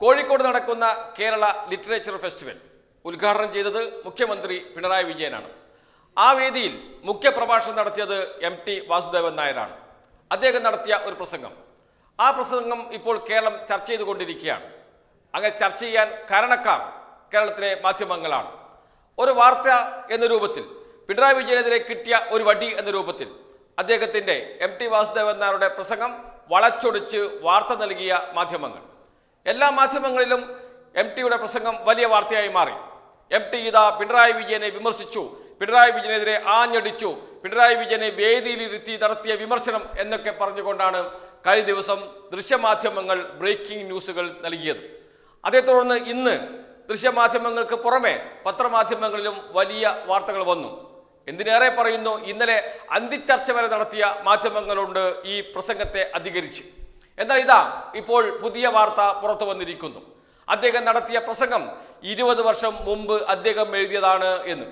കോഴിക്കോട് നടക്കുന്ന Kerala literature festival ഉദ്ഘാടനം ചെയ്തത് മുഖ്യമന്ത്രി പിണറായി വിജയനാണ്. ആ വേദിയിൽ മുഖ്യപ്രഭാഷണം നടത്തിയത് എം ടി വാസുദേവൻ നായരാണ്. അദ്ദേഹം നടത്തിയ ഒരു പ്രസംഗം. ആ പ്രസംഗം ഇപ്പോൾ കേരളം ചർച്ച ചെയ്തുകൊണ്ടിരിക്കുകയാണ്. അങ്ങനെ ചർച്ച ചെയ്യാൻ കാരണക്കാർ കേരളത്തിലെ മാധ്യമങ്ങളാണ്. ഒരു വാർത്ത എന്ന രൂപത്തിൽ പിണറായി വിജയനെതിരെ കിട്ടിയ ഒരു വടി എന്ന രൂപത്തിൽ അദ്ദേഹത്തിന്റെ എം ടി വാസുദേവൻ നായരുടെ പ്രസംഗം വളച്ചൊടിച്ച് വാർത്ത നൽകിയ മാധ്യമങ്ങൾ. എല്ലാ മാധ്യമങ്ങളിലും എം ടിയുടെ പ്രസംഗം വലിയ വാർത്തയായി മാറി. എം ടി ഇതാ പിണറായി വിജയനെ വിമർശിച്ചു. പിണറായി വിജയനെതിരെ ആഞ്ഞടിച്ചു. പിണറായി വിജയനെ വേദിയിലിരുത്തി നടത്തിയ വിമർശനം എന്നൊക്കെ പറഞ്ഞുകൊണ്ടാണ് കഴിഞ്ഞ ദിവസം ദൃശ്യമാധ്യമങ്ങൾ ബ്രേക്കിംഗ് ന്യൂസുകൾ നൽകിയത്. അതേ തുടർന്ന് ഇന്ന് ദൃശ്യമാധ്യമങ്ങൾക്ക് പുറമെ പത്രമാധ്യമങ്ങളിലും വലിയ വാർത്തകൾ വന്നു. എന്തിനേറെ പറയുന്നു? ഇന്നലെ അന്തിച്ചർച്ച വരെ നടത്തിയ മാധ്യമങ്ങളുണ്ട് ഈ പ്രസംഗത്തെ അധികരിച്ച്. എന്നാൽ ഇതാ ഇപ്പോൾ പുതിയ വാർത്ത പുറത്തു വന്നിരിക്കുന്നു. അദ്ദേഹം നടത്തിയ പ്രസംഗം ഇരുപത് വർഷം മുമ്പ് അദ്ദേഹം എഴുതിയതാണ് എന്ന്.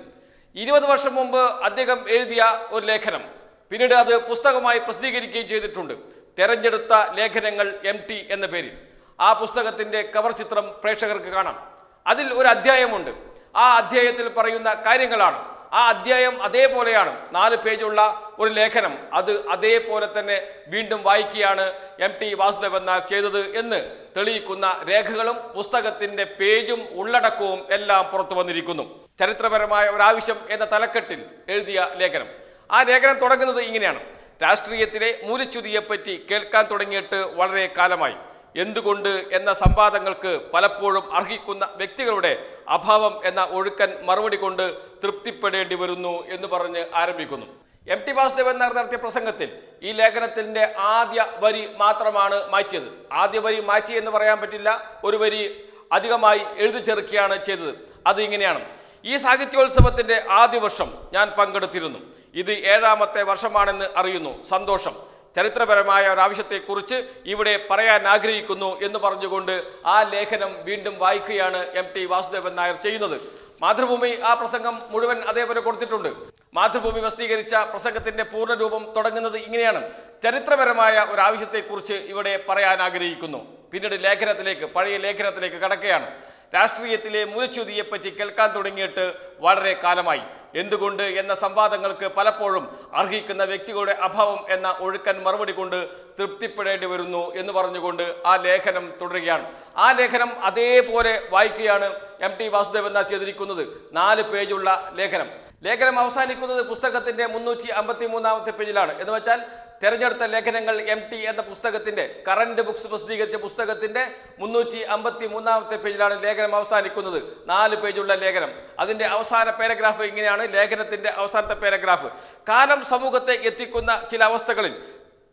ഇരുപത് വർഷം മുമ്പ് അദ്ദേഹം എഴുതിയ ഒരു ലേഖനം. പിന്നീട് അത് പുസ്തകമായി പ്രസിദ്ധീകരിക്കുകയും ചെയ്തിട്ടുണ്ട്. തെരഞ്ഞെടുത്ത ലേഖനങ്ങൾ എം ടി എന്ന പേരിൽ. ആ പുസ്തകത്തിന്റെ കവർ ചിത്രം പ്രേക്ഷകർക്ക് കാണാം. അതിൽ ഒരു അധ്യായമുണ്ട്. ആ അധ്യായത്തിൽ പറയുന്ന കാര്യങ്ങളാണ്. ആ അധ്യായം അതേപോലെയാണ്. നാല് പേജുള്ള ഒരു ലേഖനം. അത് അതേപോലെ തന്നെ വീണ്ടും വായിക്കുകയാണ് എം ടി വാസുദേവൻ നായർ ചെയ്തത് എന്ന് തെളിയിക്കുന്ന രേഖകളും പുസ്തകത്തിന്റെ പേജും ഉള്ളടക്കവും എല്ലാം പുറത്തു വന്നിരിക്കുന്നു. ചരിത്രപരമായ ഒരാവശ്യം എന്ന തലക്കെട്ടിൽ എഴുതിയ ലേഖനം. ആ ലേഖനം തുടങ്ങുന്നത് ഇങ്ങനെയാണ്. രാഷ്ട്രീയത്തിലെ മൂലച്യുതിയെപ്പറ്റി കേൾക്കാൻ തുടങ്ങിയിട്ട് വളരെ കാലമായി. എന്തുകൊണ്ട് എന്ന സംവാദങ്ങൾക്ക് പലപ്പോഴും അർഹിക്കുന്ന വ്യക്തികളുടെ അഭാവം എന്ന ഒഴുക്കൻ മറുപടി കൊണ്ട് തൃപ്തിപ്പെടേണ്ടി വരുന്നു എന്ന് പറഞ്ഞ് ആരംഭിക്കുന്നു. എം ടി വാസുദേവൻ നായർ നടത്തിയ പ്രസംഗത്തിൽ ഈ ലേഖനത്തിന്റെ ആദ്യ വരി മാത്രമാണ് മാറ്റിയത്. ആദ്യ വരി മാറ്റി എന്ന് പറയാൻ പറ്റില്ല ഒരു വരി അധികമായി എഴുതി ചേർക്കുകയാണ് ചെയ്തത്. അത് ഇങ്ങനെയാണ്. ഈ സാഹിത്യോത്സവത്തിന്റെ ആദ്യ വർഷം ഞാൻ പങ്കെടുത്തിരുന്നു. ഇത് ഏഴാമത്തെ വർഷമാണെന്ന് അറിയുന്നു. സന്തോഷം. ചരിത്രപരമായ ഒരു ആവശ്യത്തെക്കുറിച്ച് ഇവിടെ പറയാൻ ആഗ്രഹിക്കുന്നു എന്ന് പറഞ്ഞുകൊണ്ട് ആ ലേഖനം വീണ്ടും വായിക്കുകയാണ് എം ടി വാസുദേവൻ നായർ ചെയ്യുന്നത്. മാതൃഭൂമി ആ പ്രസംഗം മുഴുവൻ അതേപോലെ കൊടുത്തിട്ടുണ്ട്. മാതൃഭൂമി പ്രസിദ്ധീകരിച്ച പ്രസംഗത്തിന്റെ പൂർണരൂപം തുടങ്ങുന്നത് ഇങ്ങനെയാണ്. ചരിത്രപരമായ ഒരു ആവശ്യത്തെക്കുറിച്ച് ഇവിടെ പറയാൻ ആഗ്രഹിക്കുന്നു. പിന്നീട് ലേഖനത്തിലേക്ക് പഴയ ലേഖനത്തിലേക്ക് കടക്കുകയാണ്. രാഷ്ട്രീയത്തിലെ മൂലച്യുതിയെപ്പറ്റി കേൾക്കാൻ തുടങ്ങിയിട്ട് വളരെ കാലമായി. എന്തുകൊണ്ട് എന്ന സംവാദങ്ങൾക്ക് പലപ്പോഴും അർഹിക്കുന്ന വ്യക്തികളുടെ അഭാവം എന്ന ഒഴുക്കൻ മറുപടി കൊണ്ട് തൃപ്തിപ്പെടേണ്ടി വരുന്നു എന്ന് പറഞ്ഞുകൊണ്ട് ആ ലേഖനം തുടരുകയാണ്. ആ ലേഖനം അതേപോലെ വായിക്കുകയാണ് എം ടി വാസുദേവൻ നാഥ് ചെയ്തിരിക്കുന്നത്. നാല് പേജുള്ള ലേഖനം. ലേഖനം അവസാനിക്കുന്നത് പുസ്തകത്തിന്റെ മുന്നൂറ്റി അമ്പത്തി മൂന്നാമത്തെ പേജിലാണ്. എന്ന് വെച്ചാൽ തെരഞ്ഞെടുത്ത ലേഖനങ്ങൾ എം ടി എന്ന പുസ്തകത്തിന്റെ കറന്റ് ബുക്സ് പ്രസിദ്ധീകരിച്ച പുസ്തകത്തിന്റെ മുന്നൂറ്റി അമ്പത്തി മൂന്നാമത്തെ പേജിലാണ് ലേഖനം അവസാനിക്കുന്നത്. നാല് പേജുള്ള ലേഖനം. അതിന്റെ അവസാന പാരഗ്രാഫ് ഇങ്ങനെയാണ് ലേഖനത്തിന്റെ അവസാനത്തെ പാരഗ്രാഫ്. കാലം സമൂഹത്തെ എത്തിക്കുന്ന ചില അവസ്ഥകളിൽ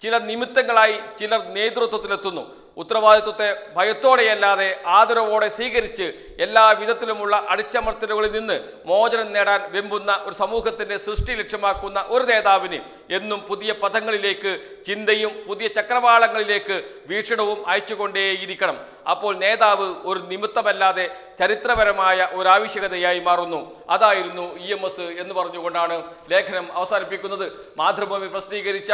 ചില നിമിത്തങ്ങളായി ചിലർ നേതൃത്വത്തിലെത്തുന്നു. ഉത്തരവാദിത്വത്തെ ഭയത്തോടെയല്ലാതെ ആദരവോടെ സ്വീകരിച്ച് എല്ലാ വിധത്തിലുമുള്ള അടിച്ചമർത്തലുകളിൽ നിന്ന് മോചനം നേടാൻ വെമ്പുന്ന ഒരു സമൂഹത്തിന്റെ സൃഷ്ടി ലക്ഷ്യമാക്കുന്ന ഒരു നേതാവിന് എന്നും പുതിയ പദങ്ങളിലേക്ക് ചിന്തയും പുതിയ ചക്രവാളങ്ങളിലേക്ക് വീക്ഷണവും അയച്ചുകൊണ്ടേയിരിക്കണം. അപ്പോൾ നേതാവ് ഒരു നിമിത്തമല്ലാതെ ചരിത്രപരമായ ഒരു ആവശ്യകതയായി മാറുന്നു. അതായിരുന്നു ഇ എന്ന് പറഞ്ഞുകൊണ്ടാണ് ലേഖനം അവസാനിപ്പിക്കുന്നത്. മാതൃഭൂമി പ്രസിദ്ധീകരിച്ച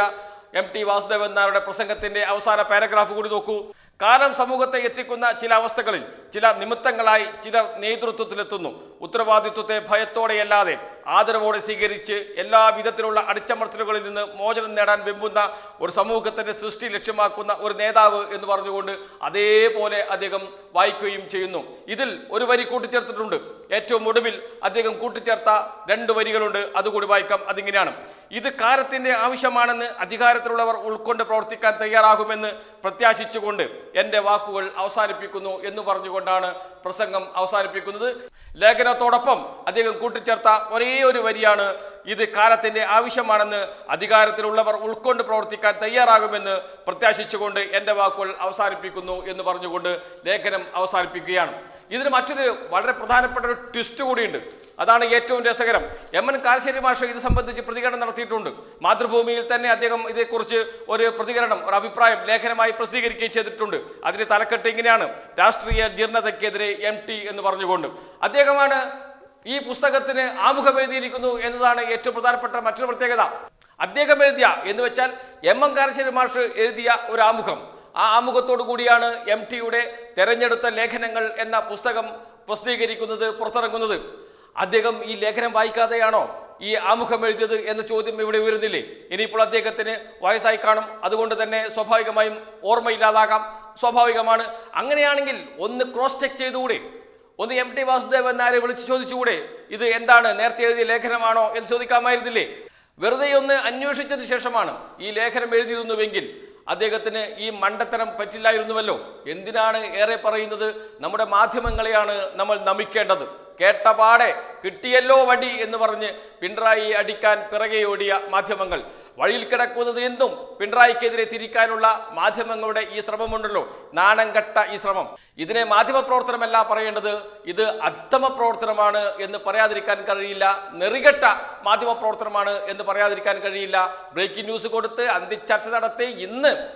എം ടി വാസുദേവൻ നായരുടെ പ്രസംഗത്തിന്റെ അവസാന പാരഗ്രാഫ് കൂടി നോക്കൂ. കാലം സമൂഹത്തെ എത്തിക്കുന്ന ചില അവസ്ഥകളിൽ ചില നിമിത്തങ്ങളായി ചിലർ നേതൃത്വത്തിലെത്തുന്നു. ഉത്തരവാദിത്വത്തെ ഭയത്തോടെയല്ലാതെ ആദരവോടെ സ്വീകരിച്ച് എല്ലാ വിധത്തിലുള്ള അടിച്ചമർത്തലുകളിൽ നിന്ന് മോചനം നേടാൻ വെമ്പുന്ന ഒരു സമൂഹത്തിന്റെ സൃഷ്ടി ലക്ഷ്യമാക്കുന്ന ഒരു നേതാവ് എന്ന് പറഞ്ഞുകൊണ്ട് അതേപോലെ അദ്ദേഹം വായിക്കുകയും ചെയ്യുന്നു. ഇതിൽ ഒരു വരി കൂട്ടിച്ചേർത്തിട്ടുണ്ട്. ഏറ്റവും ഒടുവിൽ അദ്ദേഹം കൂട്ടിച്ചേർത്ത രണ്ട് വരികളുണ്ട്. അതുകൂടി വായിക്കാം. അതിങ്ങനെയാണ്. ഇത് കാലത്തിന്റെ ആവശ്യമാണെന്ന് അധികാരത്തിലുള്ളവർ ഉൾക്കൊണ്ട് പ്രവർത്തിക്കാൻ തയ്യാറാകുമെന്ന് പ്രത്യാശിച്ചുകൊണ്ട് എന്റെ വാക്കുകൾ അവസാനിപ്പിക്കുന്നു എന്ന് പറഞ്ഞുകൊണ്ടാണ് പ്രസംഗം അവസാനിപ്പിക്കുന്നത്. ലേഖനത്തോടൊപ്പം അദ്ദേഹം കൂട്ടിച്ചേർത്ത ഒരേ ഒരു വരിയാണ്. ഇത് കാലത്തിന്റെ ആവശ്യമാണെന്ന് അധികാരത്തിലുള്ളവർ ഉൾക്കൊണ്ട് പ്രവർത്തിക്കാൻ തയ്യാറാകുമെന്ന് പ്രത്യാശിച്ചുകൊണ്ട് എന്റെ വാക്കുകൾ അവസാനിപ്പിക്കുന്നു എന്ന് പറഞ്ഞുകൊണ്ട് ലേഖനം അവസാനിപ്പിക്കുകയാണ്. ഇതിന് മറ്റൊരു വളരെ പ്രധാനപ്പെട്ട ഒരു ട്വിസ്റ്റ് കൂടിയുണ്ട്. അതാണ് ഏറ്റവും രസകരം. എം എൻ കാരശ്ശേരി മാഷ് ഇത് സംബന്ധിച്ച് പ്രതികരണം നടത്തിയിട്ടുണ്ട്. മാതൃഭൂമിയിൽ തന്നെ അദ്ദേഹം ഇതേക്കുറിച്ച് ഒരു പ്രതികരണം ഒരു അഭിപ്രായം ലേഖനമായി പ്രസിദ്ധീകരിക്കുകയും ചെയ്തിട്ടുണ്ട്. അതിന്റെ തലക്കെട്ട് ഇങ്ങനെയാണ്. രാഷ്ട്രീയ ജീർണതയ്ക്കെതിരെ എം ടി എന്ന് പറഞ്ഞുകൊണ്ട്. അദ്ദേഹമാണ് ഈ പുസ്തകത്തിന് ആമുഖം എഴുതിയിരിക്കുന്നു എന്നതാണ് ഏറ്റവും പ്രധാനപ്പെട്ട മറ്റൊരു പ്രത്യേകത. അദ്ദേഹം എഴുതിയ എന്ന് വെച്ചാൽ എം എം കാരശ്ശേരി മാഷ് എഴുതിയ ഒരു ആമുഖം. ആ ആമുഖത്തോടു കൂടിയാണ് എം ടിയുടെ തെരഞ്ഞെടുത്ത ലേഖനങ്ങൾ എന്ന പുസ്തകം പ്രസിദ്ധീകരിക്കുന്നത് പുറത്തിറങ്ങുന്നത്. അദ്ദേഹം ഈ ലേഖനം വായിക്കാതെയാണോ ഈ ആമുഖം എഴുതിയത് എന്ന ചോദ്യം ഇവിടെ ഉയരുന്നില്ലേ? ഇനിയിപ്പോൾ അദ്ദേഹത്തിന് വയസ്സായി കാണും. അതുകൊണ്ട് തന്നെ സ്വാഭാവികമായും ഓർമ്മയില്ലാതാകാം. സ്വാഭാവികമാണ്. അങ്ങനെയാണെങ്കിൽ ഒന്ന് ക്രോസ് ചെക്ക് ചെയ്തുകൂടെ? ഒന്ന് എം ടി വാസുദേവൻ നായരെ വിളിച്ചു ചോദിച്ചുകൂടെ? ഇത് എന്താണ്? നേരത്തെ എഴുതിയ ലേഖനമാണോ എന്ന് ചോദിക്കാമായിരുന്നില്ലേ? വെറുതെ ഒന്ന് അന്വേഷിച്ചതിന് ശേഷമാണ് ഈ ലേഖനം എഴുതിയിരുന്നുവെങ്കിൽ അദ്ദേഹത്തിന് ഈ മണ്ടത്തരം പറ്റില്ലായിരുന്നുവല്ലോ. എന്തിനാണ് ഏറെ പറയുന്നത്? നമ്മുടെ മാധ്യമങ്ങളെയാണ് നമ്മൾ നമിക്കേണ്ടത്. കേട്ട പാടെ കിട്ടിയല്ലോ വടി എന്ന് പറഞ്ഞ് പിണറായി അടിക്കാൻ പിറകെ ഓടിയ മാധ്യമങ്ങൾ. വഴിയിൽ കിടക്കുന്നത് എന്തും പിണറായിക്കെതിരെ തിരിക്കാനുള്ള മാധ്യമങ്ങളുടെ ഈ ശ്രമമുണ്ടല്ലോ. നാണം കെട്ട ഈ ശ്രമം. ഇതിനെ മാധ്യമ പ്രവർത്തനമല്ല പറയേണ്ടത് ഇത് അധമ പ്രവർത്തനമാണ് എന്ന് പറയാതിരിക്കാൻ കഴിയില്ല. നെറികെട്ട മാധ്യമ പ്രവർത്തനമാണ് എന്ന് പറയാതിരിക്കാൻ കഴിയില്ല. ബ്രേക്കിംഗ് ന്യൂസ് കൊടുത്ത് അന്തിച്ചർച്ച നടത്തി ഇന്ന്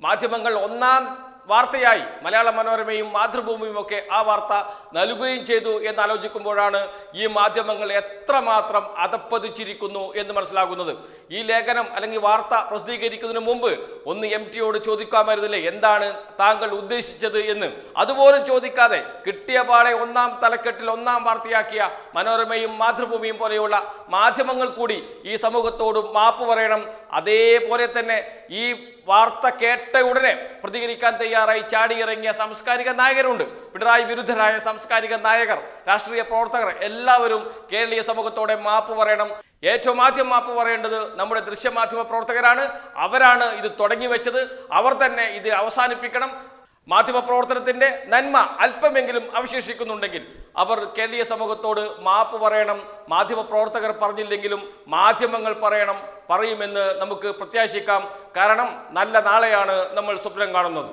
മാധ്യമങ്ങൾ ഒന്നാം വാർത്തയായി മലയാള മനോരമയും മാതൃഭൂമിയും ഒക്കെ ആ വാർത്ത നൽകുകയും ചെയ്തു എന്ന് ആലോചിക്കുമ്പോഴാണ് ഈ മാധ്യമങ്ങൾ എത്രമാത്രം അതപ്പതിച്ചിരിക്കുന്നു എന്ന് മനസ്സിലാകുന്നത്. ഈ ലേഖനം അല്ലെങ്കിൽ വാർത്ത പ്രസിദ്ധീകരിക്കുന്നതിന് മുമ്പ് ഒന്ന് എം ടിയോട് ചോദിക്കാമായിരുന്നില്ലേ? എന്താണ് താങ്കൾ ഉദ്ദേശിച്ചത് എന്ന്? അതുപോലും ചോദിക്കാതെ കിട്ടിയ പാടെ ഒന്നാം തലക്കെട്ടിൽ ഒന്നാം വാർത്തയാക്കിയ മനോരമയും മാതൃഭൂമിയും പോലെയുള്ള മാധ്യമങ്ങൾ കൂടി ഈ സമൂഹത്തോട് മാപ്പ് പറയണം. അതേപോലെ തന്നെ ഈ വാർത്ത കേട്ട ഉടനെ പ്രതികരിക്കാൻ തയ്യാറായി ചാടിയിറങ്ങിയ സാംസ്കാരിക നായകരുണ്ട്. പിണറായി വിരുദ്ധരായ സാംസ്കാരിക നായകർ രാഷ്ട്രീയ പ്രവർത്തകർ എല്ലാവരും കേരളീയ സമൂഹത്തോടെ മാപ്പ് പറയണം. ഏറ്റവും ആദ്യം മാപ്പ് പറയേണ്ടത് നമ്മുടെ ദൃശ്യമാധ്യമ പ്രവർത്തകരാണ്. അവരാണ് ഇത് തുടങ്ങി വെച്ചത്. അവർ തന്നെ ഇത് അവസാനിപ്പിക്കണം. മാധ്യമ പ്രവർത്തനത്തിന്റെ നന്മ അല്പമെങ്കിലും അവശേഷിക്കുന്നുണ്ടെങ്കിൽ അവർ കേരളീയ സമൂഹത്തോട് മാപ്പ് പറയണം മാധ്യമ പ്രവർത്തകർ പറഞ്ഞില്ലെങ്കിലും മാധ്യമങ്ങൾ പറയണം പറയുമെന്ന് നമുക്ക് പ്രത്യാശിക്കാം. കാരണം നല്ല നാളെയാണ് നമ്മൾ സ്വപ്നം കാണുന്നത്.